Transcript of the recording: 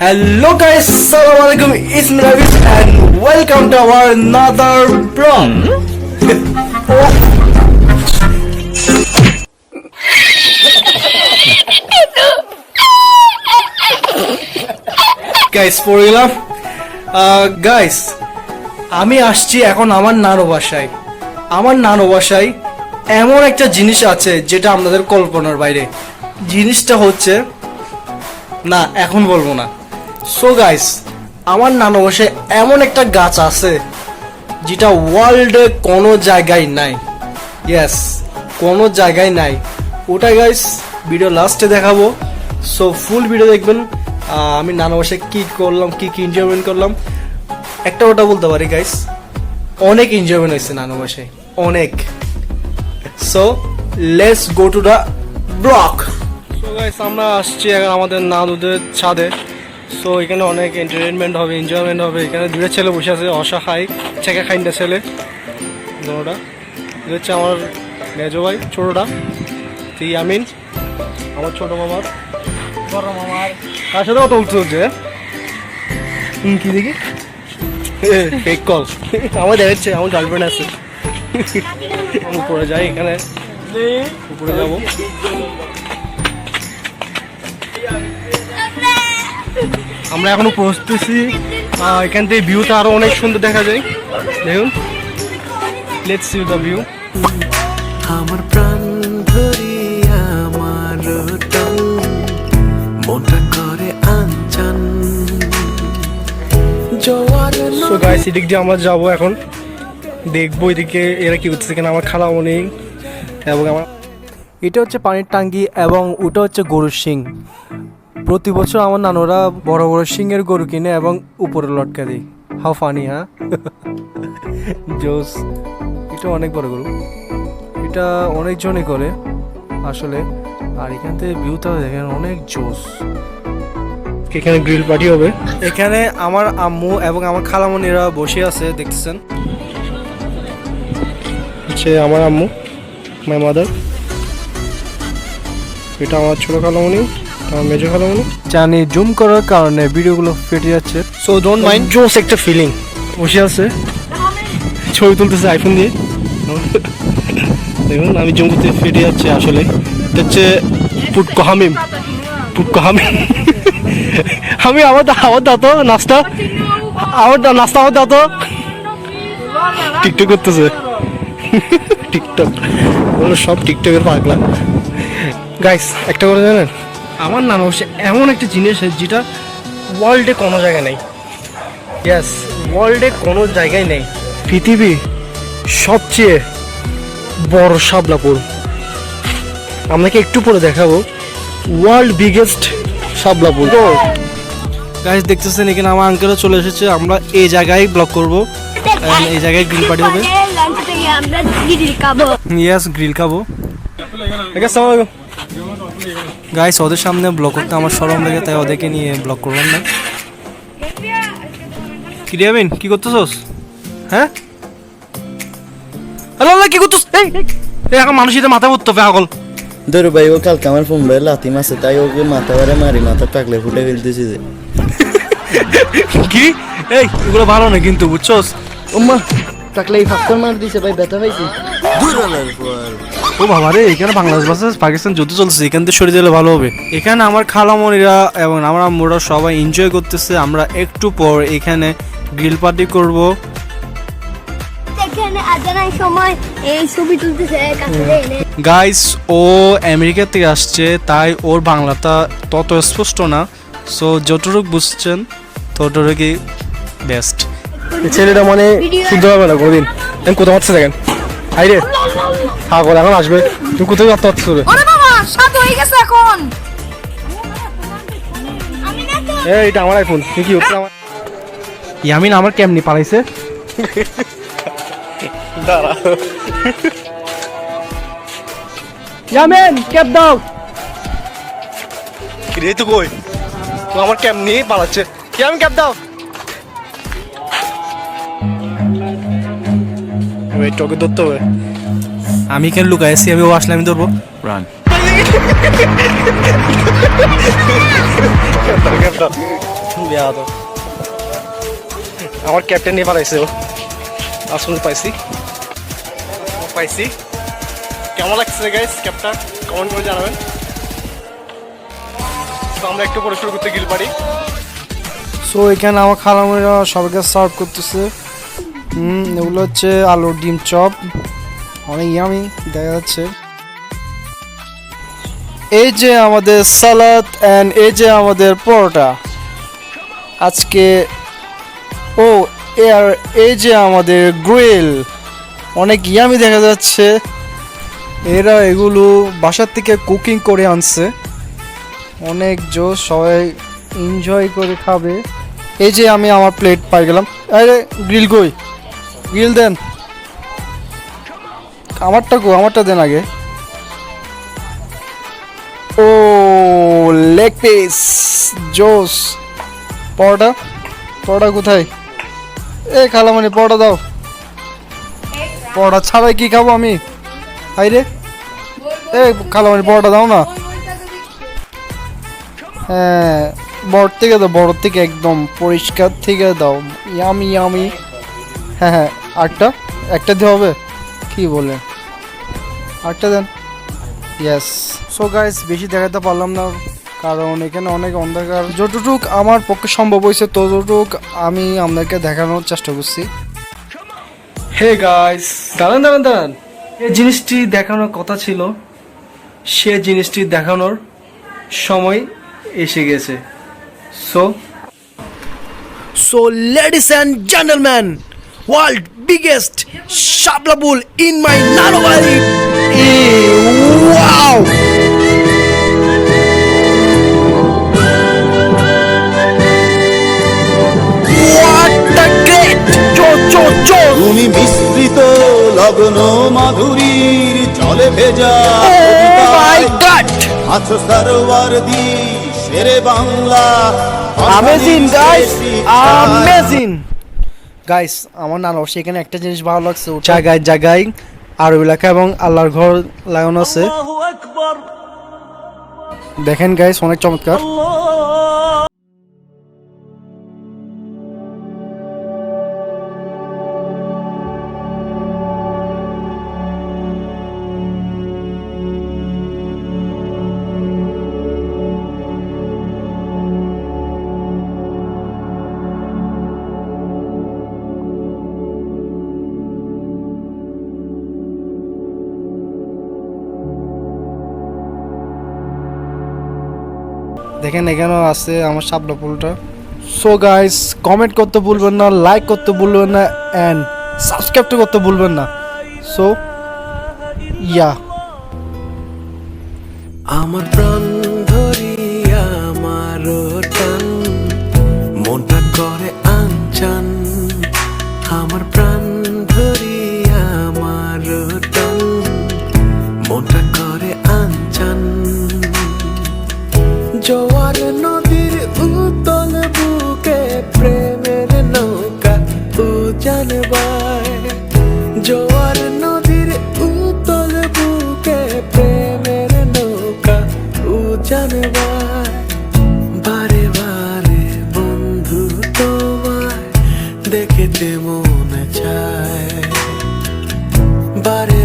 Hello guys, Assalamu alaikum, it's me Ravis and welcome to our another vlog. guys, পড়ে গেলাম guys আমি আসছি এখন আমার নানু বাসায়। আমার নানু বাসায় এমন একটা জিনিস আছে যেটা আমাদের কল্পনার বাইরে। জিনিসটা হচ্ছে না এখন বলব না। সো গাইস আমার নানু বাসায় এমন একটা গাছ আছে যেটা ওয়ার্ল্ডে কোনো জায়গায় নাই। ইয়েস কোনো জায়গায় নাই। ওটা গাইস ভিডিও লাস্টে দেখাবো। সো ফুল ভিডিও দেখবেন। আমি নানু বাসায় কী করলাম, কী কী এনজয়মেন্ট করলাম। একটা ওটা বলতে পারি গাইস অনেক এনজয়মেন্ট হয়েছে নানু বাসায় অনেক। So let's go to the block so guys আমরা আসছি এখন আমাদের নানুদের ছাদে। সো এখানে অনেক এন্টারটেনমেন্ট হবে এনজয়মেন্ট হবে। এখানে দুটো ছেলে বসে আছে অসহায় ছেঁকে খাইন্দা ছেলে। দুটা এটা হচ্ছে আমার মেজো ভাই ছোটোটা। তুই আমিন আমার ছোটো মামার। বড় মামার। তার সাথে কত উঠতে হচ্ছে কি দেখি? ফেক কল আমার দেখাচ্ছে আমার গার্লফ্রেন্ড আছে। উপরে যাই এখানে। উপরে যাব। আমরা এখনও পৌঁছতেছি। এখান থেকে ভিউটা আরও অনেক সুন্দর দেখা যায়। দেখুন। লেটস সি দ্য ভিউ আমার প্রাণ ধরি আমার টান মনটা করে আনচান। সো গাইস এদিক দিয়ে আমরা যাব এখন। দেখব এদিকে এরা কি করতেছে কিনা আমার খালামণি এবং আমার এটা হচ্ছে পানির টাঙ্গি এবং ওটা হচ্ছে গরুর শিং। প্রতি বছর আমার নানুরা বড় বড় শিংয়ের গরু কিনে এবং উপরে লটকা দিই হাউ ফানি হ্যাঁ? জোস। এটা অনেক বড় গরু। এটা অনেকজনই করে আসলে। আর এখান থেকে ভিউটা দেখেন অনেক জোস। এখানে গ্রিল পার্টি হবে। এখানে আমার আম্মু এবং আমার খালামণিরা বসে আছে দেখতেছেন? হচ্ছে আমার আম্মু মাই মাদার এটা আমার ছোট খালামণি মেজো খালামণি জানি জুম করার কারণে ভিডিওগুলো ফেটে যাচ্ছে। সো ডোন্ট মাইন্ড জোস একটা ফিলিং বসে আছে। ছবি তুলতেছে আইফোন দিয়ে। দেখুন আমি জুম করতে ফেটে যাচ্ছে আসলে। হচ্ছে পুটকো হামিম। পুটকো হামিম। আমি আমার আমার দাতো নাস্তা। আমার দা- নাস্তা আমার দাতো টিকটক করতেছে। টিকটক ওগুলো সব টিকটকের পাগলা। গাইস একটা করে জানেন? আমার নাম হচ্ছে এমন একটা জিনিস যেটা ওয়ার্ল্ডে কোনো জায়গায় নেই। ইয়াস ওয়ার্ল্ডে কোনো জায়গায় নেই। পৃথিবী সবচেয়ে বড় শাবলাপুর। আপনাকে একটু পরে দেখাবো। World biggest শাবলাপুর। গাইস দেখতেছেন এখানে আমার আঙ্কেলও চলে এসেছে। আমরা এই জায়গায় ব্লক করব। এই জায়গায় গ্রিল পার্টি হবে। আমরা গিরিল খাব। ইয়াস গ্রিল খাব। গাইস ওদের সামনে ব্লক করতে আমার সরম লাগে তাই ওদেরকে নিয়ে ব্লক করলাম না। কি কি করতেছস? হ্যাঁ? আল্লাহ আল্লাহ কি করতেছ? এই এই, এখন মানুষ এটা মাথা পড়তে আগল ধরো ভাই ও কালকে আমার ফোন ভাই লাথি মাসে তাই ওকে মাথা বারে মারি মাথা টাকলে ফুটে ফেলতেছি যে। কি? এই এগুলো ভালো না কিন্তু বুঝছস? ওম্মা টাকলে এই ফাক্কর মার দিছে ভাই ব্যথা পাইছি। দূরানোর পর। ও বাবা রে এখানে বাংলাদেশ ভার্সেস পাকিস্তান যুদ্ধ চলছে এখান থেকে সরে দিলে ভালো হবে। এখানে আমার খালামণিরা এবং আমার আম্মুরা সবাই এনজয় করতেছে আমরা একটু পর এখানে গ্রিল পার্টি করব। সময় এই ছবি তুলতেছে গাইস ও আমেরিকা থেকে আসছে তাই ওর বাংলাটা তত স্পষ্ট না। সো যতটুকু বুঝছেন ততটুকুই বেস্ট ছেলেটা মানে শুদ্ধ হবে না কোনদিন। কোথাও পাচ্ছে দেখেন। হাই রে হ্যাঁ এখন আসবে। তুই কোথায় রে ওরে বাবা সাত হয়ে গেছে এখন। এই এটা আমার আইফোন তুই কি আমার ইয়ামিন আমার কেমনি পালাইছে? ইয়ামিন ক্যাপ দাও। কি রে তুই কই? ও আমার নিয়ে পালাচ্ছে। ইয়ামিন ক্যাপ দাও। ওই তোকে ধরতে হবে। আমি কেন লুকাইছি আমি ও আসলে আমি ধরবো। রান আমার ক্যাপ্টেন নিয়ে পাঠাইছে ও। আসলে পাইছি। পাইছি। কেমন লাগছে গাইস ক্যাপ্টেন কমেন্ট করে জানাবেন। তো আমরা একটু পরে শুরু করতে গিল পারি সো এখানে আমার খালামুরা সবাইকে সার্ভ করতেছে। হুম, এগুলো হচ্ছে আলুর ডিম চপ। অনেক ইয়ামি দেখা যাচ্ছে। এই যে আমাদের সালাদ অ্যান্ড এই যে আমাদের পরোটা। আজকে, ও আর এই যে আমাদের গ্রিল। অনেক ইয়ামি দেখা যাচ্ছে। এরা এগুলো বাসার থেকে কুকিং করে আনছে। অনেক জোশ, সবাই এনজয় করে খাবে। এই যে আমি আমার প্লেট পাই গেলাম। আরে, গ্রিল কই? গ্রিল দেন। আমারটা কো, আমারটা দেন আগে। ও লেগ পিস জোস। পরোটা? পরোটা কোথায়? এ খালামানি পরোটা দাও। পরোটা ছাড়াই কি খাব আমি? হাই রে এ খালামানি পরোটা দাও না। হ্যাঁ বড় থেকে দাও, বড় থেকে একদম পরিষ্কার থেকে দাও। ইয়ামি ইয়ামি হ্যাঁ হ্যাঁ আটটা? একটা দিয়ে হবে? কি বলে আটটা দেন। ইয়েস সো গাইস বেশি দেখাতে পারলাম না কারণ এখানে অনেক অন্ধকার। যতটুক আমার পক্ষে সম্ভব হয়েছে ততটুক আমি আপনাদেরকে দেখানোর চেষ্টা করছি। হে গাইস দাঁড়ান দাঁড়ান দাঁড়ান। এই জিনিসটি দেখানোর কথা ছিল সে জিনিসটি দেখানোর সময় এসে গেছে। So so ladies and gentlemen, world biggest Shabla bull in my Nanobali. Wow! What a great! Cho cho cho! তুমি মিশ্রিত লগ্ন মাধুরীর জলে ভেজা Oh my God! আছো Sarwar the Shere Bangla Amazing, guys! Amazing! Guys আমার নানা সেখানে একটা জিনিস ভালো লাগছে জায়গায় জায়গায় আরবি লেখা এবং আল্লাহর ঘর লাগানো আছে। দেখেন গাইস অনেক চমৎকার। দেখেন এখানেও আছে আমার শাপলা ফুলটা। সো গাইস কমেন্ট করতে ভুলবেন না লাইক করতে ভুলবেন না অ্যান্ড সাবস্ক্রাইব করতে ভুলবেন না। সো ইয়া আমার প্রাণ জোয়ার নদীর উতল বুকে প্রেমের নৌকা উজান বায়। জোয়ার নদীর উতল বুকে প্রেমের নৌকা উজান বায়। বারে বারে বন্ধু তোমায় দেখেতে মন চায়। বারে